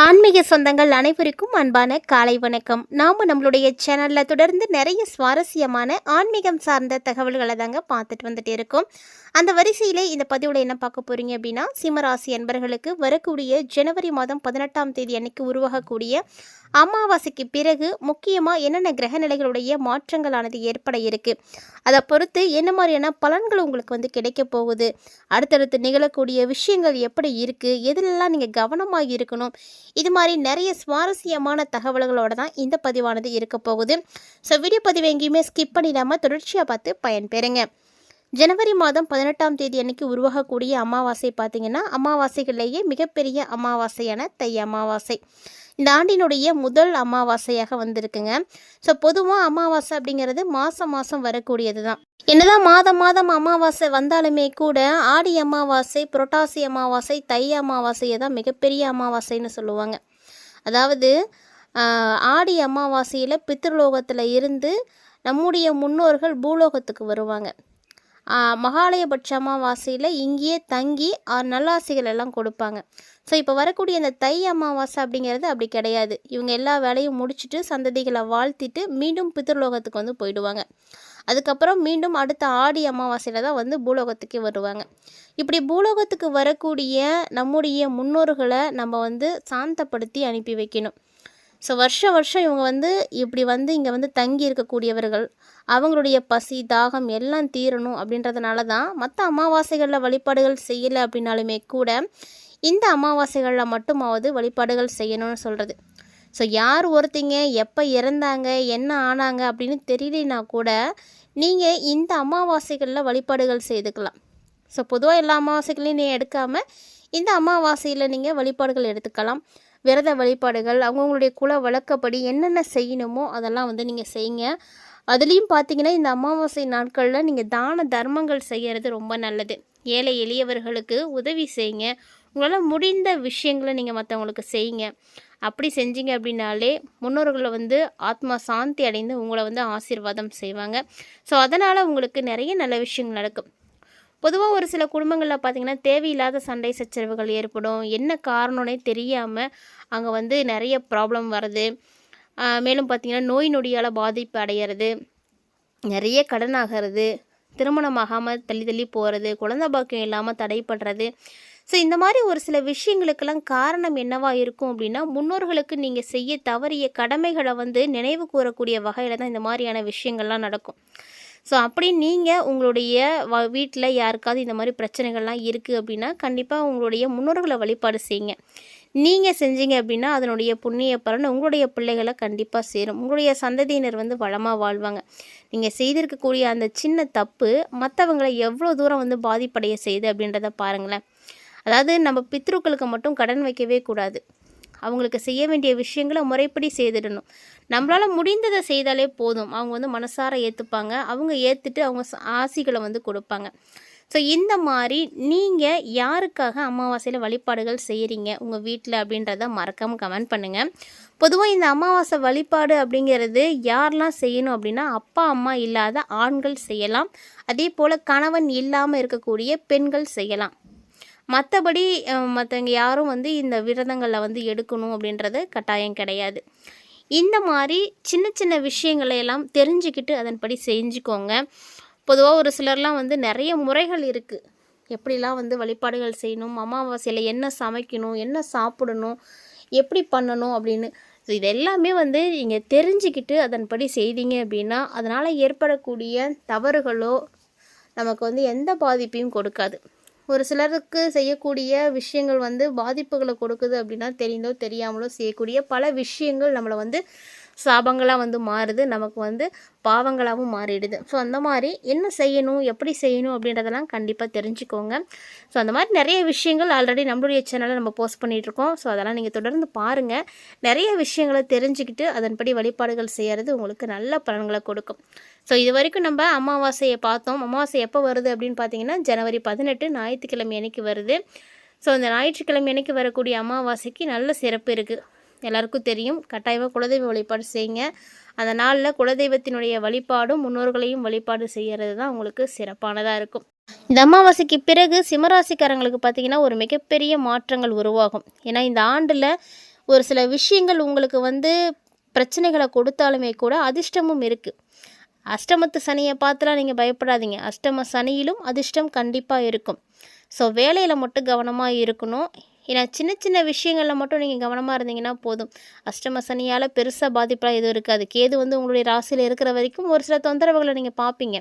ஆன்மீக சொந்தங்கள் அனைவருக்கும் அன்பான காலை வணக்கம். நாம் நம்மளுடைய சேனலில் தொடர்ந்து நிறைய சுவாரஸ்யமான ஆன்மீகம் சார்ந்த தகவல்களை தாங்க பார்த்துட்டு வந்துட்டு இருக்கோம். அந்த வரிசையிலே இந்த பதிவில் என்ன பார்க்க போகிறீங்க அப்படின்னா சிம்மராசி அன்பர்களுக்கு வரக்கூடிய ஜனவரி மாதம் பதினெட்டாம் தேதி அன்னைக்கு உருவாகக்கூடிய அமாவாசைக்கு பிறகு முக்கியமாக என்னென்ன கிரகநிலைகளுடைய மாற்றங்களானது ஏற்பட இருக்குது அதை பொறுத்து என்ன மாதிரியான பலன்கள் உங்களுக்கு வந்து கிடைக்க போகுது? அடுத்தடுத்து நிகழக்கூடிய விஷயங்கள் எப்படி இருக்குது எதிலெல்லாம் நீங்கள் கவனமாக இருக்கணும்? இது மாதிரி நிறைய சுவாரஸ்யமான தகவல்களோடு தான் இந்த பதிவானது இருக்க போகுது. ஸோ வீடியோ பதிவு எங்கேயுமே ஸ்கிப் பண்ணிடாமல் தொடர்ச்சியாக பார்த்து பயன்பெறுங்க. ஜனவரி மாதம் பதினெட்டாம் தேதி அன்னைக்கு உருவாகக்கூடிய அமாவாசை பார்த்திங்கன்னா அமாவாசைகளிலேயே மிகப்பெரிய அமாவாசையான தை அமாவாசை. இந்த ஆண்டினுடைய முதல் அமாவாசையாக வந்திருக்குங்க. ஸோ பொதுவாக அமாவாசை அப்படிங்கிறது மாதம் மாதம் வரக்கூடியது தான். என்னதான் மாதம் மாதம் அமாவாசை வந்தாலுமே கூட ஆடி அமாவாசை புரட்டாசி அமாவாசை தை அமாவாசையை தான் மிகப்பெரிய அமாவாசைன்னு சொல்லுவாங்க. அதாவது ஆடி அமாவாசையில் பித்ருலோகத்தில் இருந்து நம்முடைய முன்னோர்கள் பூலோகத்துக்கு வருவாங்க. மகாலயபட்ச அமாவாசையில் இங்கேயே தங்கி நல்லாசிகள் எல்லாம் கொடுப்பாங்க. ஸோ இப்போ வரக்கூடிய இந்த தை அமாவாசை அப்படிங்கிறது அப்படி கிடையாது. இவங்க எல்லா வேலையும் முடிச்சுட்டு சந்ததிகளை வாழ்த்திட்டு மீண்டும் பித்ருலோகத்துக்கு வந்து போயிடுவாங்க. அதுக்கப்புறம் மீண்டும் அடுத்த ஆடி அமாவாசையில் தான் வந்து பூலோகத்துக்கே வருவாங்க. இப்படி பூலோகத்துக்கு வரக்கூடிய நம்முடைய முன்னோர்களை நம்ம வந்து சாந்தப்படுத்தி அனுப்பி வைக்கணும். ஸோ வருஷம் வருஷம் இவங்க வந்து இப்படி வந்து இங்கே வந்து தங்கி இருக்கக்கூடியவர்கள் அவங்களுடைய பசி தாகம் எல்லாம் தீரணும் அப்படின்றதுனால தான் மற்ற அமாவாசைகளில் வழிபாடுகள் செய்யலை அப்படின்னாலுமே கூட இந்த அமாவாசைகளில் மட்டுமாவது வழிபாடுகள் செய்யணும்னு சொல்கிறது ஸோ யார் ஒருத்தங்க எப்போ இறந்தாங்க என்ன ஆனாங்க அப்படின்னு தெரியலனா கூட நீங்கள் இந்த அமாவாசைகளில் வழிபாடுகள் செய்துக்கலாம். ஸோ பொதுவாக எல்லா அமாவாசைகளையும் நீ எடுக்காமல் இந்த அமாவாசையில் நீங்கள் வழிபாடுகள் எடுத்துக்கலாம். விரத வழிபாடுகள் அவங்கவுங்களுடைய குல வழக்கப்படி என்னென்ன செய்யணுமோ அதெல்லாம் வந்து நீங்கள் செய்யுங்க. அதுலேயும் பார்த்தீங்கன்னா இந்த அமாவாசை நாட்களில் நீங்கள் தான தர்மங்கள் செய்கிறது ரொம்ப நல்லது. ஏழை எளியவர்களுக்கு உதவி செய்யுங்க. உங்களால் முடிந்த விஷயங்களை நீங்கள் மற்றவங்களுக்கு செய்யுங்க. அப்படி செஞ்சீங்க அப்படின்னாலே முன்னோர்களை வந்து ஆத்மா சாந்தி அடைந்து உங்களை வந்து ஆசீர்வாதம் செய்வாங்க. ஸோ அதனால் உங்களுக்கு நிறைய நல்ல விஷயங்கள் நடக்கும். பொதுவாக ஒரு சில குடும்பங்களில் பார்த்திங்கன்னா தேவையில்லாத சண்டை சச்சரவுகள் ஏற்படும். என்ன காரணம்னே தெரியாமல் அங்கே வந்து நிறைய ப்ராப்ளம் வருது. மேலும் பார்த்திங்கன்னா நோய் நொடியால் பாதிப்பு அடையிறது. நிறைய கடன் ஆகிறது திருமணமாகாமல் தள்ளி தள்ளி போகிறது குழந்தை பாக்கியம் இல்லாமல் தடைப்படுறது. ஸோ இந்த மாதிரி ஒரு சில விஷயங்களுக்கெல்லாம் காரணம் என்னவாக இருக்கும் அப்படின்னா முன்னோர்களுக்கு நீங்கள் செய்ய தவறிய கடமைகளை வந்து நினைவு கூறக்கூடிய வகையில் தான் இந்த மாதிரியான விஷயங்கள்லாம் நடக்கும். ஸோ அப்படி நீங்கள் உங்களுடைய வ வீட்டில் யாருக்காவது இந்த மாதிரி பிரச்சனைகள்லாம் இருக்குது அப்படின்னா கண்டிப்பாக உங்களுடைய முன்னோர்களை வழிபாடு செய்யுங்க. நீங்கள் செஞ்சீங்க அப்படின்னா அதனுடைய புண்ணிய பலன் உங்களுடைய பிள்ளைகளை கண்டிப்பாக சேரும். உங்களுடைய சந்ததியினர் வந்து வளமாக வாழ்வாங்க. நீங்கள் செய்திருக்கக்கூடிய அந்த சின்ன தப்பு மற்றவங்களை எவ்வளோ தூரம் வந்து பாதிப்படைய செய்யுது அப்படின்றத பாருங்களேன். அதாவது நம்ம பித்ருக்களுக்கு மட்டும் கடன் வைக்கவே கூடாது. அவங்களுக்கு செய்ய வேண்டிய விஷயங்களை முறைப்படி செய்திடணும். நம்மளால் முடிந்ததை செய்தாலே போதும். அவங்க வந்து மனசார ஏற்றுப்பாங்க அவங்க ஏற்றுட்டு அவங்க ஆசிகளை வந்து கொடுப்பாங்க. ஸோ இந்த மாதிரி நீங்கள் யாருக்காக அமாவாசையில் வழிபாடுகள் செய்கிறீங்க உங்கள் வீட்டில் அப்படின்றத மறக்காமல் கமெண்ட் பண்ணுங்கள் பொதுவாக இந்த அமாவாசை வழிபாடு அப்படிங்கிறது யாரெல்லாம் செய்யணும் அப்படின்னா அப்பா அம்மா இல்லாத ஆண்கள் செய்யலாம். அதே போல் கணவன் இல்லாமல் இருக்கக்கூடிய பெண்கள் செய்யலாம். மற்றபடி மற்றவங்க யாரும் வந்து இந்த விரதங்களில் வந்து எடுக்கணும் அப்படின்றது கட்டாயம் கிடையாது. இந்த மாதிரி சின்ன சின்ன விஷயங்களை எல்லாம் தெரிஞ்சுக்கிட்டு அதன்படி செஞ்சுக்கோங்க. பொதுவாக ஒரு சிலர்லாம் வந்து நிறைய முறைகள் இருக்குது எப்படிலாம் வந்து வழிபாடுகள் செய்யணும் அமாவாசையில் என்ன சமைக்கணும் என்ன சாப்பிடணும் எப்படி பண்ணணும் அப்படின்னு. ஸோ இது எல்லாமே வந்து நீங்கள் தெரிஞ்சுக்கிட்டு அதன்படி செய்தீங்க அப்படின்னா அதனால் ஏற்படக்கூடிய தவறுகளோ நமக்கு வந்து எந்த பாதிப்பையும் கொடுக்காது. ஒரு சிலருக்கு செய்யக்கூடிய விஷயங்கள் வந்து பாதிப்புகளை கொடுக்குது அப்படின்னா தெரிந்தோ தெரியாமலோ செய்யக்கூடிய பல விஷயங்கள் நம்மளை வந்து சாபங்களாக வந்து மாறுது நமக்கு வந்து பாவங்களாகவும் மாறிடுது. ஸோ அந்த மாதிரி என்ன செய்யணும் எப்படி செய்யணும் அப்படின்றதெல்லாம் கண்டிப்பாக தெரிஞ்சுக்கோங்க. ஸோ அந்த மாதிரி நிறைய விஷயங்கள் ஆல்ரெடி நம்மளுடைய சேனலில் நம்ம போஸ்ட் பண்ணிகிட்ருக்கோம் ஸோ அதெல்லாம் நீங்கள் தொடர்ந்து பாருங்கள் நிறைய விஷயங்களை தெரிஞ்சுக்கிட்டு அதன்படி வழிபாடுகள் செய்கிறது உங்களுக்கு நல்ல பலன்களை கொடுக்கும். ஸோ இது வரைக்கும் நம்ம அமாவாசையை பார்த்தோம். அமாவாசை எப்போ வருது அப்படின்னு பார்த்தீங்கன்னா ஜனவரி பதினெட்டு ஞாயிற்றுக்கிழமை அன்னைக்கு வருது. ஸோ இந்த ஞாயிற்றுக்கிழமை அன்னைக்கு வரக்கூடிய அமாவாசைக்கு நல்ல சிறப்பு இருக்குது எல்லாருக்கும் தெரியும். கட்டாயமாக குலதெய்வ வழிபாடு செய்யுங்க. அந்த நாளில் குலதெய்வத்தினுடைய வழிபாடும் முன்னோர்களையும் வழிபாடு செய்கிறது தான் உங்களுக்கு சிறப்பானதாக இருக்கும். இந்த அமாவாசைக்கு பிறகு சிம்மராசிக்காரங்களுக்கு பார்த்தீங்கன்னா ஒரு மிகப்பெரிய மாற்றங்கள் உருவாகும். ஏன்னா இந்த ஆண்டில் ஒரு சில விஷயங்கள் உங்களுக்கு வந்து பிரச்சனைகளை கொடுத்தாலுமே கூட அதிர்ஷ்டமும் இருக்குது அஷ்டமத்து சனியை பார்த்துலாம் நீங்கள் பயப்படாதீங்க. அஷ்டம சனியிலும் அதிர்ஷ்டம் கண்டிப்பாக இருக்கும். ஸோ வேலையில் மட்டும் கவனமாக இருக்கணும். ஏன்னா சின்ன சின்ன விஷயங்களில் மட்டும் நீங்கள் கவனமாக இருந்தீங்கன்னா போதும். அஷ்டம சனியால் பெருசாக பாதிப்பெலாம் எதுவும் இருக்காது. கேது வந்து உங்களுடைய ராசியில் இருக்கிற வரைக்கும் ஒரு சில தொந்தரவுகளை நீங்கள் பார்ப்பீங்க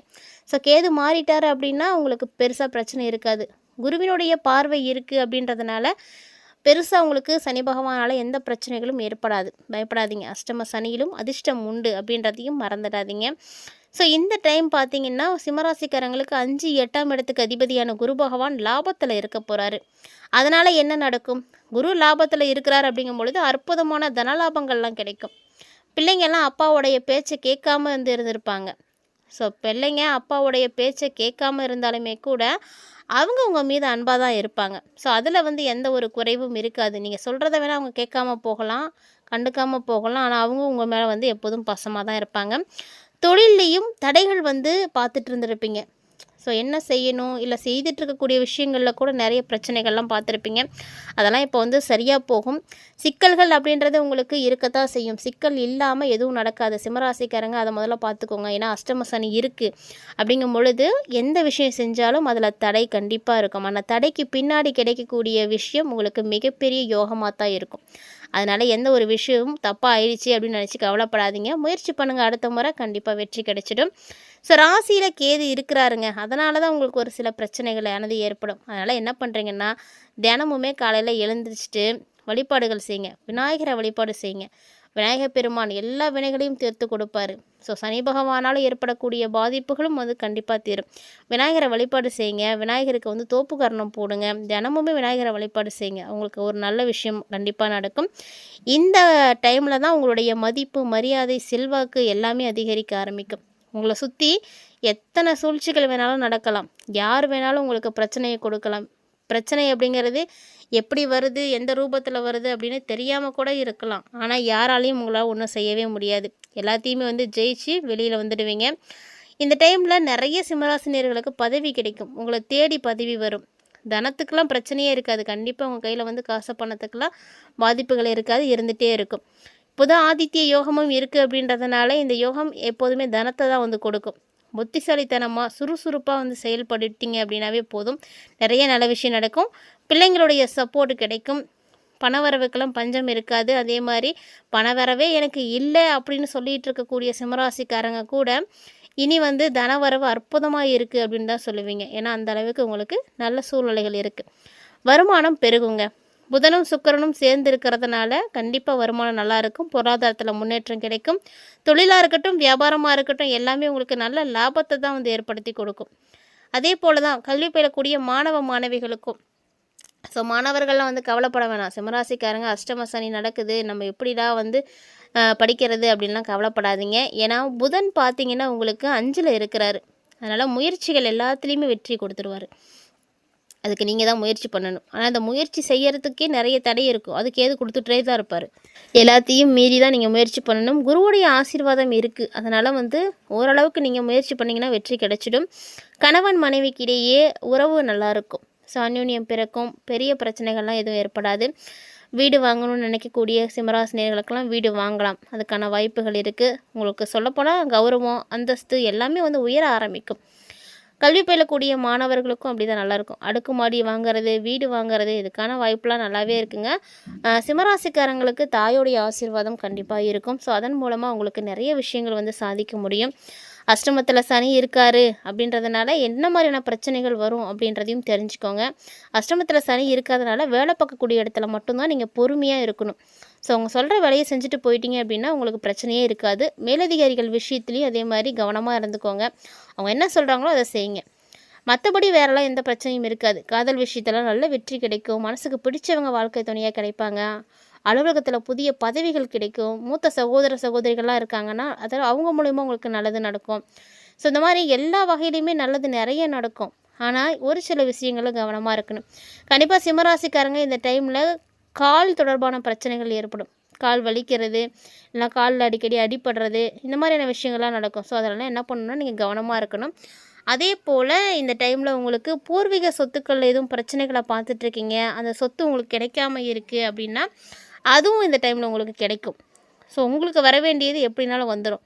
ஸோ கேது மாறிட்டார் அப்படின்னா உங்களுக்கு பெருசாக பிரச்சனை இருக்காது. குருவினுடைய பார்வை இருக்குது அப்படின்றதுனால பெருசாக உங்களுக்கு சனி பகவானால் எந்த பிரச்சனைகளும் ஏற்படாது. பயப்படாதீங்க. அஷ்டம சனியிலும் அதிர்ஷ்டம் உண்டு அப்படின்றதையும் மறந்துடாதீங்க. ஸோ இந்த டைம் பார்த்தீங்கன்னா சிம்மராசிக்காரங்களுக்கு அஞ்சு எட்டாம் இடத்துக்கு அதிபதியான குரு பகவான் லாபத்தில் இருக்க போகிறாரு அதனால் என்ன நடக்கும்? குரு லாபத்தில் இருக்கிறார் அப்படிங்கும் பொழுது அற்புதமான தனலாபங்கள்லாம் கிடைக்கும். பிள்ளைங்கள்லாம் அப்பாவுடைய பேச்சை கேட்காம இருந்து இருந்திருப்பாங்க. ஸோ பிள்ளைங்க அப்பாவுடைய பேச்சை கேட்காம இருந்தாலுமே கூட அவங்க உங்கள் மீது அன்பாக தான் இருப்பாங்க. ஸோ அதில் வந்து எந்த ஒரு குறைவும் இருக்காது. நீங்கள் சொல்கிறத வேணால் அவங்க கேட்காம போகலாம் கண்டுக்காமல் போகலாம். ஆனால் அவங்க உங்கள் மேலே வந்து எப்போதும் பசமாக தான் இருப்பாங்க. தொழில்லையும் தடைகள் வந்து பார்த்துட்டு இருந்திருப்பீங்க. ஸோ என்ன செய்யணும்? இல்லை செய்துட்டு இருக்கக்கூடிய விஷயங்களில் கூட நிறைய பிரச்சனைகள்லாம் பார்த்துருப்பீங்க. அதெல்லாம் இப்போ வந்து சரியாக போகும். சிக்கல்கள் அப்படின்றது உங்களுக்கு இருக்கத்தான் செய்யும். சிக்கல் இல்லாமல் எதுவும் நடக்காது. சிம்மராசிக்காரங்க அதை முதல்ல பார்த்துக்கோங்க. ஏன்னா அஷ்டம சனி இருக்குது அப்படிங்கும் பொழுது எந்த விஷயம் செஞ்சாலும் அதில் தடை கண்டிப்பாக இருக்கும். ஆனால் தடைக்கு பின்னாடி கிடைக்கக்கூடிய விஷயம் உங்களுக்கு மிகப்பெரிய யோகமாக தான் இருக்கும். அதனால் எந்த ஒரு விஷயமும் தப்பாக ஆயிடுச்சு அப்படின்னு நினச்சி கவலைப்படாதீங்க. முயற்சி பண்ணுங்கள் அடுத்த முறை கண்டிப்பாக வெற்றி கிடைச்சிடும். ஸோ ராசியில் கேது இருக்கிறாருங்க. அதனால தான் உங்களுக்கு ஒரு சில பிரச்சனைகள் ஆனது ஏற்படும். அதனால் என்ன பண்ணுறீங்கன்னா தினமுமே காலையில் எழுந்திரிச்சிட்டு வழிபாடுகள் செய்யுங்க. விநாயகரை வழிபாடு செய்யுங்க. விநாயகப் பெருமான் எல்லா வினைகளையும் தீர்த்து கொடுப்பாரு. ஸோ சனி பகவானால் ஏற்படக்கூடிய பாதிப்புகளும் வந்து கண்டிப்பாக தீரும். விநாயகரை வழிபாடு செய்யுங்க. விநாயகருக்கு வந்து தோப்பு கரணம் போடுங்க. தினமுமே விநாயகரை வழிபாடு செய்யுங்க. உங்களுக்கு ஒரு நல்ல விஷயம் கண்டிப்பாக நடக்கும். இந்த டைமில் தான் உங்களுடைய மதிப்பு மரியாதை செல்வாக்கு எல்லாமே அதிகரிக்க ஆரம்பிக்கும். உங்களை சுற்றி எத்தனை சூழ்ச்சிகள் வேணாலும் நடக்கலாம். யார் வேணாலும் உங்களுக்கு பிரச்சனையை கொடுக்கலாம். பிரச்சனை அப்படிங்கிறது எப்படி வருது எந்த ரூபத்தில் வருது அப்படின்னு தெரியாமல் கூட இருக்கலாம். ஆனால் யாராலையும் உங்களால் ஒன்றும் செய்யவே முடியாது. எல்லாத்தையுமே வந்து ஜெயிச்சு வெளியில் வந்துடுவீங்க. இந்த டைமில் நிறைய சிம்மராசினியர்களுக்கு பதவி கிடைக்கும். உங்களை தேடி பதவி வரும். தனத்துக்கெலாம் பிரச்சனையே இருக்காது. கண்டிப்பாக உங்கள் கையில் வந்து காசு பணத்துக்கெலாம் பாதிப்புகள் இருக்காது இருந்துகிட்டே இருக்கும். புத ஆதித்ய யோகமும் இருக்குது அப்படின்றதுனால இந்த யோகம் எப்போதுமே தனத்தை தான் வந்து கொடுக்கும். புத்திசாலித்தனமாக சுறுசுறுப்பாக வந்து செயல்படுத்திங்க அப்படின்னாவே போதும். நிறைய நல்ல விஷயம் நடக்கும். பிள்ளைங்களுடைய சப்போர்ட் கிடைக்கும். பணவரவுக்கெல்லாம் பஞ்சம் இருக்காது. அதே மாதிரி பணவரவே எனக்கு இல்லை அப்படின்னு சொல்லிகிட்டு இருக்கக்கூடிய சிம்மராசிக்காரங்க கூட இனி வந்து தனவரவு அற்புதமாக இருக்குது அப்படின்னு தான் சொல்லுவீங்க. ஏன்னா அந்த அளவுக்கு உங்களுக்கு நல்ல சூழ்நிலைகள் இருக்குது வருமானம் பெருகுங்க. புதனும் சுக்கிரனும் சேர்ந்து இருக்கிறதுனால கண்டிப்பாக வருமானம் நல்லாயிருக்கும் பொருளாதாரத்தில் முன்னேற்றம் கிடைக்கும். தொழிலாக இருக்கட்டும் வியாபாரமாக இருக்கட்டும் எல்லாமே உங்களுக்கு நல்ல லாபத்தை தான் வந்து ஏற்படுத்தி கொடுக்கும். அதே போல் தான் கல்வி பயிலக்கூடிய மாணவ மாணவிகளுக்கும் ஸோ மாணவர்கள்லாம் வந்து கவலைப்பட வேணாம். சிம்மராசிக்காரங்க அஷ்டம சனி நடக்குது. நம்ம எப்படிடா வந்து படிக்கிறது அப்படின்லாம் கவலைப்படாதீங்க. ஏன்னா புதன் பார்த்தீங்கன்னா உங்களுக்கு அஞ்சில் இருக்கிறாரு. அதனால் முயற்சிகள் எல்லாத்துலேயுமே வெற்றி கொடுத்துருவாரு. அதுக்கு நீங்கள் தான் முயற்சி பண்ணணும். ஆனால் அந்த முயற்சி செய்கிறதுக்கே நிறைய தடை இருக்கும். அதுக்கு ஏது கொடுத்துட்டே தான் இருப்பார். எல்லாத்தையும் மீறி தான் நீங்கள் முயற்சி பண்ணணும். குருவுடைய ஆசீர்வாதம் இருக்குது அதனால் வந்து ஓரளவுக்கு நீங்கள் முயற்சி பண்ணிங்கன்னா வெற்றி கிடைச்சிடும். கணவன் மனைவிக்கு இடையே உறவு நல்லாயிருக்கும் சாநியூன்யம் பிறக்கும். பெரிய பிரச்சனைகள்லாம் எதுவும் ஏற்படாது. வீடு வாங்கணும்னு நினைக்கக்கூடிய சிம்மராசினியர்களுக்கெல்லாம் வீடு வாங்கலாம். அதுக்கான வாய்ப்புகள் இருக்குது உங்களுக்கு சொல்லப்போனால் கௌரவம் அந்தஸ்து எல்லாமே வந்து உயர ஆரம்பிக்கும். கல்வி பயிலக்கூடிய மாணவர்களுக்கும் அப்படி தான் நல்லாயிருக்கும். அடுக்குமாடி வாங்குறது வீடு வாங்குறது இதுக்கான வாய்ப்புலாம் நல்லாவே இருக்குங்க. சிம்மராசிக்காரங்களுக்கு தாயோடைய ஆசீர்வாதம் கண்டிப்பாக இருக்கும். ஸோ அதன் மூலமாக உங்களுக்கு நிறைய விஷயங்கள் வந்து சாதிக்க முடியும். அஷ்டமத்தில் சனி இருக்கார் அப்படின்றதுனால என்ன மாதிரியான பிரச்சனைகள் வரும் அப்படின்றதையும் தெரிஞ்சுக்கோங்க. அஷ்டமத்தில் சனி இருக்காதனால வேலை பார்க்கக்கூடிய இடத்துல மட்டும்தான் நீங்கள் பொறுமையாக இருக்கணும். ஸோ அவங்க சொல்கிற வேலையை செஞ்சுட்டு போயிட்டீங்க அப்படின்னா உங்களுக்கு பிரச்சனையே இருக்காது. மேலதிகாரிகள் விஷயத்துலையும் அதே மாதிரி கவனமாக இருந்துக்கோங்க. அவங்க என்ன சொல்கிறாங்களோ அதை செய்யுங்க. மற்றபடி வேறெல்லாம் எந்த பிரச்சனையும் இருக்காது. காதல் விஷயத்தெல்லாம் நல்ல வெற்றி கிடைக்கும். மனசுக்கு பிடிச்சவங்க வாழ்க்கை துணையாக கிடைப்பாங்க. அலுவலகத்தில் புதிய பதவிகள் கிடைக்கும். மூத்த சகோதர சகோதரிகள்லாம் இருக்காங்கன்னா அதில் அவங்க மூலிமா உங்களுக்கு நல்லது நடக்கும். ஸோ இந்த மாதிரி எல்லா வகையிலையுமே நல்லது நிறைய நடக்கும். ஆனால் ஒரு சில விஷயங்களும் கவனமாக இருக்கணும். கண்டிப்பாக சிம்மராசிக்காரங்க இந்த டைமில் கால் தொடர்பான பிரச்சனைகள் ஏற்படும். கால் வலிக்கிறது இல்லைனா காலில் அடிக்கடி அடிபடுறது இந்த மாதிரியான விஷயங்கள்லாம் நடக்கும். ஸோ அதெல்லாம் என்ன பண்ணணும்னா நீங்கள் கவனமாக இருக்கணும். அதே போல் இந்த டைமில் உங்களுக்கு பூர்வீக சொத்துக்களில் எதுவும் பிரச்சனைகளை பார்த்துட்ருக்கீங்க அந்த சொத்து உங்களுக்கு கிடைக்காம இருக்குது அப்படின்னா அதுவும் இந்த டைமில் உங்களுக்கு கிடைக்கும். ஸோ உங்களுக்கு வர வேண்டியது எப்படினாலும் வந்துடும்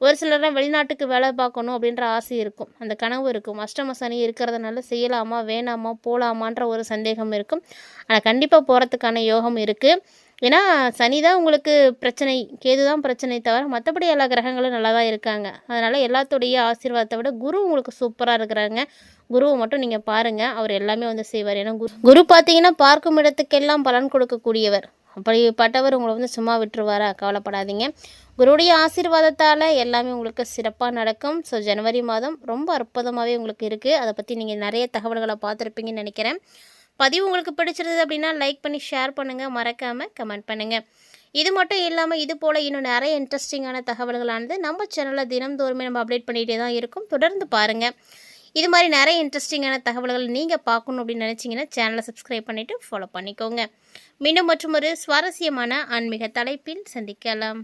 ஒரு சிலர்லாம் வெளிநாட்டுக்கு வேலை பார்க்கணும் அப்படின்ற ஆசை இருக்கும். அந்த கனவு இருக்கும். அஷ்டம சனி இருக்கிறதுனால செய்யலாமா வேணாமா போகலாமான்ற ஒரு சந்தேகம் இருக்கும். ஆனால் கண்டிப்பாக போகிறதுக்கான யோகம் இருக்குது ஏன்னா சனி தான் உங்களுக்கு பிரச்சனை கேது தான் பிரச்சனை தவிர மற்றபடி எல்லா கிரகங்களும் நல்லா தான் இருக்காங்க. அதனால் எல்லாத்துடைய ஆசீர்வாதத்தை விட குரு உங்களுக்கு சூப்பராக இருக்கிறாங்க குருவை மட்டும் நீங்கள் பாருங்கள் அவர் எல்லாமே வந்து செய்வார். ஏன்னா குரு குரு பார்த்தீங்கன்னா பார்க்கும் இடத்துக்கெல்லாம் பலன் கொடுக்கக்கூடியவர். அப்படிப்பட்டவர் உங்களை வந்து சும்மா விட்டுருவாரா? கவலைப்படாதீங்க. குருடைய ஆசீர்வாதத்தால் எல்லாமே உங்களுக்கு சிறப்பாக நடக்கும். ஸோ ஜனவரி மாதம் ரொம்ப அற்புதமாகவே உங்களுக்கு இருக்குது அதை பற்றி நீங்கள் நிறைய தகவல்களை பார்த்துருப்பீங்கன்னு நினைக்கிறேன். பதிவு உங்களுக்கு பிடிச்சிருந்தது அப்படின்னா லைக் பண்ணி ஷேர் பண்ணுங்கள் மறக்காமல் கமெண்ட் பண்ணுங்கள் இது மட்டும் இல்லாமல் இது போல் இன்னும் நிறைய இன்ட்ரெஸ்டிங்கான தகவல்களானது நம்ம சேனலில் தினம்தோறுமே நம்ம அப்டேட் பண்ணிகிட்டே தான் இருக்கும். தொடர்ந்து பாருங்கள் இது மாதிரி நிறைய இன்ட்ரெஸ்டிங்கான தகவல்கள் நீங்கள் பார்க்கணும் அப்படின்னு நினச்சிங்கன்னா சேனலை சப்ஸ்கிரைப் பண்ணிவிட்டு ஃபாலோ பண்ணிக்கோங்க. மீண்டும் மற்றும் ஒரு சுவாரஸ்யமான ஆன்மீக தலைப்பில் சந்திக்கலாம்.